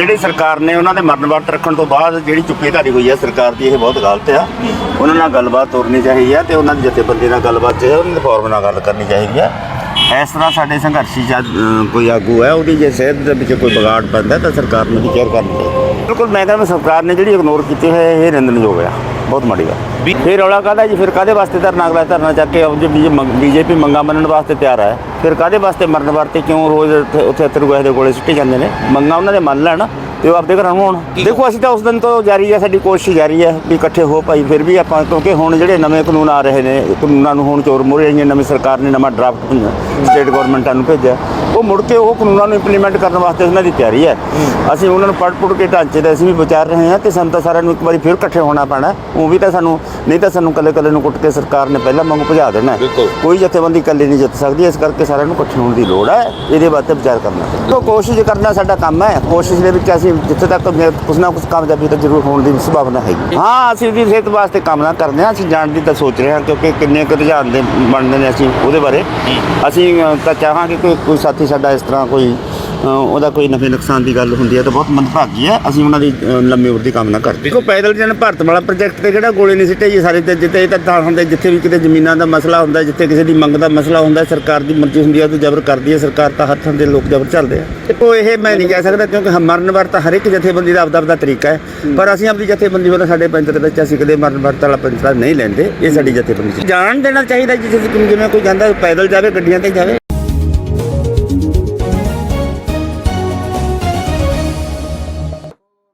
ਜਿਹੜੀ ਸਰਕਾਰ ਨੇ ਉਹਨਾਂ ਦੇ ਮਰਨ ਵਰਤ ਰੱਖਣ ਤੋਂ ਬਾਅਦ ਜਿਹੜੀ ਚੁੱਪੀਧਾਰੀ ਹੋਈ ਹੈ, ਸਰਕਾਰ ਦੀ ਇਹ ਬਹੁਤ ਗਲਤ ਆ। ਉਹਨਾਂ ਨਾਲ ਗੱਲਬਾਤ ਤੋਰਨੀ ਚਾਹੀਦੀ ਹੈ ਤੇ ਉਹਨਾਂ ਦੀ ਜਥੇਬੰਦੀ ਨਾਲ ਗੱਲਬਾਤ ਚਾਹੀਦੀ ਉਹਨਾਂ ਦੇ ਫੋਰਮ ਨਾਲ ਗੱਲ ਕਰਨੀ ਚਾਹੀਦੀ ਹੈ। ਇਸ ਤਰ੍ਹਾਂ ਸਾਡੇ ਸੰਘਰਸ਼ੀ ਜਦ ਕੋਈ ਆਗੂ ਹੈ, ਉਹਦੀ ਜੇ ਸਿਹਤ ਦੇ ਵਿੱਚ ਕੋਈ ਵਿਗਾੜ ਪੈਂਦਾ ਤਾਂ ਸਰਕਾਰ ਨੂੰ ਵੀ ਕੇਅਰ ਕਰਨੀ ਚਾਹੀਦੀ ਬਿਲਕੁਲ, ਮੈਂ ਕਹਿੰਦਾ ਸਰਕਾਰ ਨੇ ਜਿਹੜੀ ਇਗਨੋਰ ਕੀਤੀ ਹੈ ਇਹ ਨਿੰਦਣਯੋਗ ਆ। ਬਹੁਤ ਮਾੜੀ ਗੱਲ। ਫਿਰ ਰੌਲਾ ਕਾਹਦਾ ਜੀ? ਫਿਰ ਕਾਦੇ ਵਾਸਤੇ ਧਰਨਾ? ਅਗਲਾ ਧਰਨਾ ਚੱਕ ਕੇ ਜੇ ਬੀਜੇਪੀ ਮੰਗਾ ਮੰਨਣ ਵਾਸਤੇ ਤਿਆਰ ਹੈ। ਫਿਰ ਕਾਦੇ ਵਾਸਤੇ ਮਰਨ ਵਾਸਤੇ ਕਿਉਂ ਰੋਜ਼ ਉੱਥੇ ਉੱਥੇ ਅਤਰੂ ਦੇ ਕੋਲੇ ਸਿੱਟੀ ਜਾਂਦੇ ਨੇ? ਮੰਗਾ ਉਹਨਾਂ ਦੇ ਮੰਨ ਲੈਣ ਤੇ ਉਹ ਆਪਦੇ ਘਰਾਂ ਨੂੰ ਹੋਣ ਦੇਖੋ ਅਸੀਂ ਤਾਂ ਉਸ ਦਿਨ ਤੋਂ ਜਾਰੀ ਹੈ ਸਾਡੀ ਕੋਸ਼ਿਸ਼ ਜਾਰੀ ਹੈ ਵੀ ਇਕੱਠੇ ਹੋ ਭਾਈ ਫਿਰ ਵੀ ਆਪਾਂ ਕਿਉਂਕਿ ਹੁਣ ਜਿਹੜੇ ਨਵੇਂ ਕਾਨੂੰਨ ਆ ਰਹੇ ਨੇ ਕਾਨੂੰਨਾਂ ਨੂੰ ਹੁਣ ਚੋਰ ਮੁਰੇ ਆਈਆਂ ਨਵੀਂ ਸਰਕਾਰ ਨੇ ਨਵਾਂ ਡਰਾਫਟ ਸਟੇਟ ਗਵਰਨਮੈਂਟਾਂ ਨੂੰ ਭੇਜਿਆ। ਉਹ ਮੁੜ ਕੇ ਉਹ ਕਾਨੂੰਨਾਂ ਨੂੰ ਇੰਪਲੀਮੈਂਟ ਕਰਨ ਵਾਸਤੇ ਉਹਨਾਂ ਦੀ ਤਿਆਰੀ ਹੈ। ਅਸੀਂ ਉਹਨਾਂ ਨੂੰ ਪੜ੍ਹ ਪੁੜ ਕੇ ਢਾਂਚੇ ਦਾ ਅਸੀਂ ਵੀ ਵਿਚਾਰ ਰਹੇ ਹਾਂ ਤੇ ਸਾਨੂੰ ਤਾਂ ਸਾਰਿਆਂ ਨੂੰ ਇੱਕ ਵਾਰੀ ਫਿਰ ਇਕੱਠੇ ਹੋਣਾ ਪੈਣਾ ਉਹ ਵੀ ਤਾਂ ਸਾਨੂੰ ਨਹੀਂ ਤਾਂ ਸਾਨੂੰ ਕੱਲੇ ਕੱਲੇ ਨੂੰ ਕੁੱਟ ਕੇ ਸਰਕਾਰ ਨੇ ਪਹਿਲਾਂ ਵਾਂਗੂ ਭਜਾ ਦੇਣਾ। ਕੋਈ ਜਥੇਬੰਦੀ ਇਕੱਲੇ ਨਹੀਂ ਜਿੱਤ ਸਕਦੀ ਇਸ ਕਰਕੇ ਸਾਰਿਆਂ ਨੂੰ ਇਕੱਠੇ ਹੋਣ ਦੀ ਲੋੜ ਹੈ। ਇਹਦੇ ਬਾਰੇ ਵਿਚਾਰ ਕਰਨਾ ਤੋ ਕੋਸ਼ਿਸ਼ ਕਰਨਾ ਸਾਡਾ ਕੰਮ ਹੈ। ਕੋਸ਼ਿਸ਼ ਦੇ ਵਿੱਚ ਅਸੀਂ ਜਿੱਥੇ ਤੱਕ ਕੁਛ ਨਾ ਕੁਛ ਕਾਮਯਾਬੀ ਤਾਂ ਜ਼ਰੂਰ ਹੋਣ ਦੀ ਸੰਭਾਵਨਾ ਹੈਗੀ। ਹਾਂ ਅਸੀਂ ਉਹਦੀ ਸਿਹਤ ਵਾਸਤੇ ਕਾਮਨਾ ਕਰਦੇ ਹਾਂ। ਅਸੀਂ ਜਾਣ ਦੀ ਤਾਂ ਸੋਚ ਰਹੇ ਹਾਂ ਕਿਉਂਕਿ ਕਿੰਨੇ ਕੁ ਰੁਝਾਨ ਦੇ ਬਣਦੇ ਨੇ ਅਸੀਂ ਉਹਦੇ ਬਾਰੇ। ਅਸੀਂ ਅ, ਤਾਂ ਚਾਹਾਂਗੇ ਕਿ ਕੋਈ ਸਾਥੀ ਸਾਡਾ ਇਸ ਤਰ੍ਹਾਂ ਕੋਈ ਉਹਦਾ ਕੋਈ ਨਫੇ ਨੁਕਸਾਨ ਦੀ ਗੱਲ ਹੁੰਦੀ ਹੈ ਤਾਂ ਬਹੁਤ ਮੰਦਭਾਗੀ ਹੈ। ਅਸੀਂ ਉਹਨਾਂ ਦੀ ਲੰਮੀ ਉਮਰ ਦੀ ਕਾਮਨਾ ਕਰਦੇ ਦੇਖੋ ਪੈਦਲ ਜਨ ਭਾਰਤ ਵਾਲਾ ਪ੍ਰੋਜੈਕਟ ਤੇ ਕਿਹੜਾ ਗੋਲੇ ਨਹੀਂ ਸਿੱਟੇ ਜੀ? ਸਾਰੇ ਤੇ ਜਿੱਥੇ ਇਹ ਤਾਂ ਤਾਂ ਹੁੰਦੇ ਜਿੱਥੇ ਵੀ ਕਿਤੇ ਜ਼ਮੀਨਾਂ ਦਾ ਮਸਲਾ ਹੁੰਦਾ ਜਿੱਥੇ ਕਿਸੇ ਦੀ ਮੰਗ ਦਾ ਮਸਲਾ ਹੁੰਦਾ ਸਰਕਾਰ ਦੀ ਮਰਜ਼ੀ ਹੁੰਦੀ ਹੈ ਉਹ ਜ਼ਬਰ ਕਰਦੀ ਹੈ। ਸਰਕਾਰ ਤਾਂ ਹੱਥਾਂ ਦੇ ਲੋਕ ਜ਼ਬਰ ਚੱਲਦੇ ਆ। ਦੇਖੋ ਇਹ ਮੈਂ ਨਹੀਂ ਕਹਿ ਸਕਦਾ ਕਿਉਂਕਿ ਮਰਨ ਵਰਤ ਹਰ ਇੱਕ ਜਥੇਬੰਦੀ ਦਾ ਆਪਦਾ ਆਪਦਾ ਤਰੀਕਾ ਹੈ। ਪਰ ਅਸੀਂ ਆਪਣੀ ਜਥੇਬੰਦੀ ਵੱਲੋਂ ਸਾਡੇ ਪੰਚ ਦੇ ਵਿੱਚ ਅਸੀਂ ਕਦੇ ਮਰਨ ਵਰਤ ਵਾਲਾ ਪੰਚਾਇਤ ਨਹੀਂ ਲੈਂਦੇ। ਇਹ ਸਾਡੀ ਜਥੇਬੰਦੀ ਜਾਣ ਦੇਣਾ ਚਾਹੀਦਾ ਜਿਵੇਂ ਕੋਈ ਜਾਂਦਾ ਪੈਦਲ ਜਾਵੇ ਗੱਡੀਆਂ ਤੇ ਜਾਵੇ।